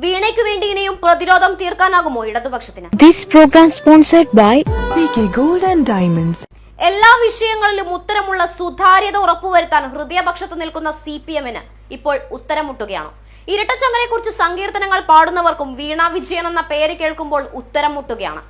വീണയ്ക്ക് വേണ്ടി ഇനിയും പ്രതിരോധം തീർക്കാനാകുമോ ഇടതുപക്ഷത്തിന്? This program sponsored by CK Gold and Diamonds. എല്ലാ വിഷയങ്ങളിലും ഉത്തരമുള്ള സുതാര്യത ഉറപ്പുവരുത്താൻ ഹൃദയപക്ഷത്ത് നിൽക്കുന്ന സി പി എമ്മിന് ഇപ്പോൾ ഉത്തരമുട്ടുകയാണ്. മുട്ടുകയാണ് ഇരട്ടച്ചങ്കരെ കുറിച്ച് സങ്കീർത്തനങ്ങൾ പാടുന്നവർക്കും വീണ വിജയൻ എന്ന പേര് കേൾക്കുമ്പോൾ ഉത്തരം മുട്ടുകയാണ്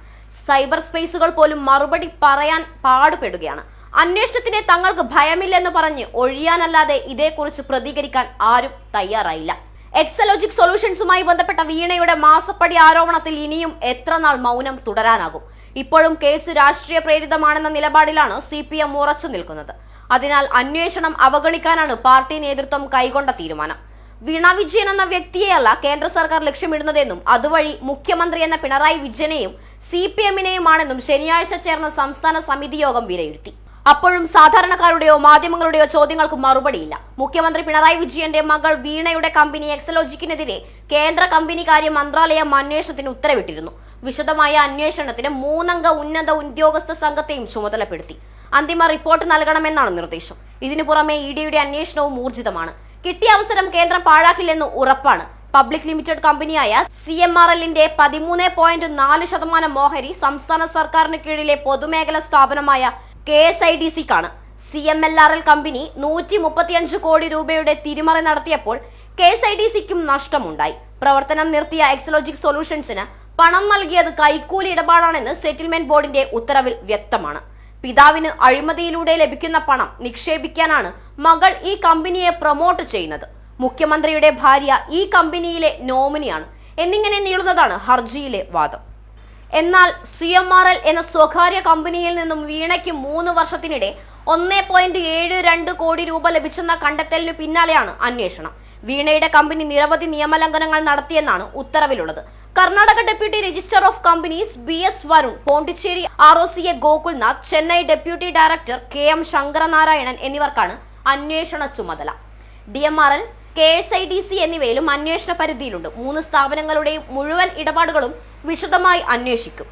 സൈബർ സ്പേസുകൾ പോലും മറുപടി പറയാൻ പാടുപെടുകയാണ്. അന്വേഷണത്തിനെ തങ്ങൾക്ക് ഭയമില്ലെന്ന് പറഞ്ഞ് ഒഴിയാനല്ലാതെ ഇതേക്കുറിച്ച് പ്രതികരിക്കാൻ ആരും തയ്യാറായില്ല. എക്സലോജിക് സൊല്യൂഷൻസുമായി ബന്ധപ്പെട്ട വീണയുടെ മാസപ്പടി ആരോപണത്തിൽ ഇനിയും എത്ര നാൾ മൗനം തുടരാനാകും? ഇപ്പോഴും കേസ് രാഷ്ട്രീയ പ്രേരിതമാണെന്ന നിലപാടിലാണ് സി പി എം ഉറച്ചു നിൽക്കുന്നത്. അതിനാൽ അന്വേഷണം അവഗണിക്കാനാണ് പാർട്ടി നേതൃത്വം കൈകൊണ്ട തീരുമാനം. വീണ വിജയൻ എന്ന വ്യക്തിയെയല്ല കേന്ദ്ര സർക്കാർ ലക്ഷ്യമിടുന്നതെന്നും അതുവഴി മുഖ്യമന്ത്രി എന്ന പിണറായി വിജയനെയും സി പി എമ്മിനെയുമാണെന്നും ശനിയാഴ്ച ചേർന്ന സംസ്ഥാന സമിതി യോഗം വിലയിരുത്തി. അപ്പോഴും സാധാരണക്കാരുടെയോ മാധ്യമങ്ങളുടെയോ ചോദ്യങ്ങൾക്ക് മറുപടിയില്ല. മുഖ്യമന്ത്രി പിണറായി വിജയന്റെ മകൾ വീണയുടെ കമ്പനി എക്സലോജിക്കിനെതിരെ കേന്ദ്ര കമ്പനി കാര്യ മന്ത്രാലയം അന്വേഷണത്തിന് ഉത്തരവിട്ടിരുന്നു. വിശദമായ അന്വേഷണത്തിന് മൂന്നംഗ ഉന്നത ഉദ്യോഗസ്ഥ സംഘത്തെയും ചുമതലപ്പെടുത്തി. അന്തിമ റിപ്പോർട്ട് നൽകണമെന്നാണ് നിർദ്ദേശം. ഇതിനു പുറമെ ഇ ഡിയുടെ അന്വേഷണവും ഊർജിതമാണ്. കിട്ടിയ അവസരം കേന്ദ്രം പാഴാക്കില്ലെന്ന് ഉറപ്പാണ്. പബ്ലിക് ലിമിറ്റഡ് കമ്പനിയായ സി എം ആർ എല്ലിന്റെ പതിമൂന്ന് പോയിന്റ് നാല് ശതമാനം ഓഹരി സംസ്ഥാന സർക്കാരിന് കീഴിലെ പൊതുമേഖലാ സ്ഥാപനമായ കെ എസ് ഐ ഡി സിക്കാണ്. C M L R L company നൂറ്റി മുപ്പത്തിയഞ്ച് കോടി രൂപയുടെ തിരിമറി നടത്തിയപ്പോൾ കെ എസ് ഐ ഡി സിക്കും നഷ്ടമുണ്ടായി. പ്രവർത്തനം നിർത്തിയ എക്സലോജിക് സൊല്യൂഷൻസിന് പണം നൽകിയത് കൈക്കൂലി ഇടപാടാണെന്ന് സെറ്റിൽമെന്റ് ബോർഡിന്റെ ഉത്തരവിൽ വ്യക്തമാണ്. പിതാവിന് അഴിമതിയിലൂടെ ലഭിക്കുന്ന പണം നിക്ഷേപിക്കാനാണ് മകൾ ഈ കമ്പനിയെ പ്രൊമോട്ട് ചെയ്യുന്നത്. മുഖ്യമന്ത്രിയുടെ ഭാര്യ ഈ കമ്പനിയിലെ നോമിനിയാണ്. എന്നിങ്ങനെ നീളുന്നതാണ് ഹർജിയിലെ വാദം. എന്നാൽ സി എം ആർ എൽ എന്ന സ്വകാര്യ കമ്പനിയിൽ നിന്നും വീണയ്ക്ക് മൂന്ന് വർഷത്തിനിടെ ഒന്നേ പോയിന്റ് ഏഴ് രണ്ട് കോടി രൂപ ലഭിച്ചെന്ന കണ്ടെത്തലിനു പിന്നാലെയാണ് അന്വേഷണം. വീണയുടെ കമ്പനി നിരവധി നിയമലംഘനങ്ങൾ നടത്തിയെന്നാണ് ഉത്തരവിലുള്ളത്. Karnataka deputy register of companies B S Varun Pondicherry R O C A Gokulnath Chennai deputy director K M Sankaranarayanan എന്നിവർക്കാണ് അന്വേഷണ ചുമതല. D M R L K S I D C എന്നിവയിലും അന്വേഷണ പരിധിയിലുണ്ട്. മൂന്ന് സ്ഥാപനങ്ങളുടെയും മുഴുവൻ ഇടപാടുകളും വിശദമായി അന്വേഷിക്കും.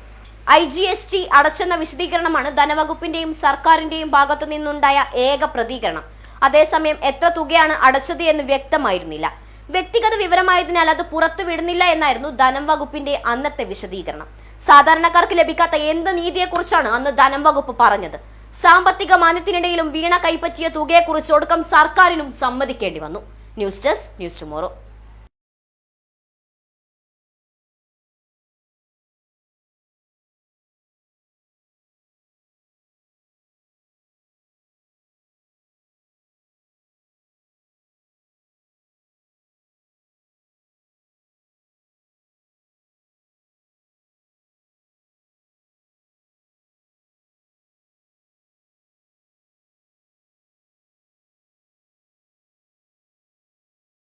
ഐ ജി എസ് ടി അടച്ചെന്ന വിശദീകരണമാണ് ധനവകുപ്പിന്റെയും സർക്കാരിന്റെയും ഭാഗത്തു നിന്നുണ്ടായ ഏക പ്രതികരണം. അതേസമയം എത്ര തുകയാണ് അടച്ചത് എന്ന് വ്യക്തമായിരുന്നില്ല. വ്യക്തിഗത വിവരമായതിനാൽ അത് പുറത്തു വിടുന്നില്ല എന്നായിരുന്നു ധനം വകുപ്പിന്റെ അന്നത്തെ വിശദീകരണം. സാധാരണക്കാർക്ക് ലഭിക്കാത്ത എന്ത് നീതിയെക്കുറിച്ചാണ് അന്ന് ധനം വകുപ്പ് പറഞ്ഞത്? സാമ്പത്തിക മാനത്തിനിടയിലും വീണ കൈപ്പറ്റിയ തുകയെക്കുറിച്ച് ഒടുക്കം സർക്കാരിനും സമ്മതിക്കേണ്ടി വന്നു. News desk news tomorrow